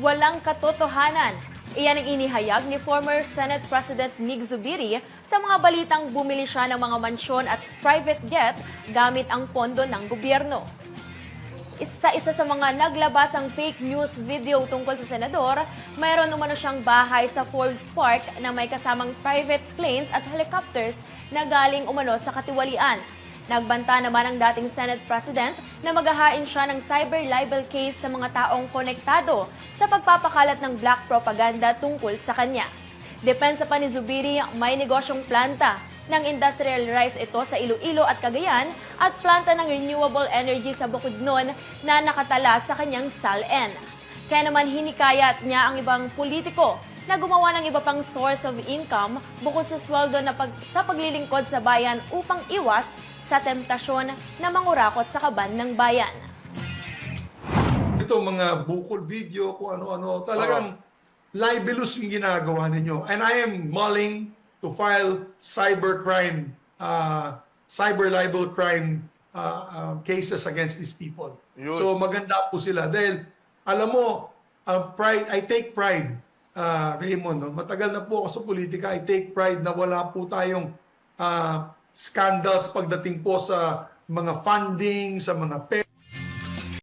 walang katotohanan. Iyan ang inihayag ni former Senate President Mig Zubiri sa mga balitang bumili siya ng mga mansyon at private jet gamit ang pondo ng gobyerno. Isa isa sa mga naglabas ang fake news video tungkol sa senador, mayroon umano siyang bahay sa Forbes Park na may kasamang private planes at helicopters na galing umano sa katiwalian. Nagbanta naman ang dating Senate President na maghahain siya ng cyber libel case sa mga taong konektado sa pagpapakalat ng black propaganda tungkol sa kanya. Depensa pa ni Zubiri, may negosyong planta ng industrial rice ito sa Iloilo at Cagayan at planta ng renewable energy sa Bukidnon na nakatala sa kanyang SALN. Kaya naman hinikayat niya ang ibang politiko na gumawa ng iba pang source of income bukod sa sweldo na pag, sa paglilingkod sa bayan upang iwas sa temptasyon na mangurakot sa kaban ng bayan. ito mga bukol video, kung ano-ano, talagang libelous yung ginagawa ninyo. And I am mulling to file cybercrime, uh, cyber libel crime uh, uh, cases against these people. Yun. So maganda po sila. Dahil, alam mo, uh, pride, I take pride, uh, Raymond, no? matagal na po ako sa politika, I take pride na wala po tayong uh, scandals pagdating po sa mga funding, sa mga pera,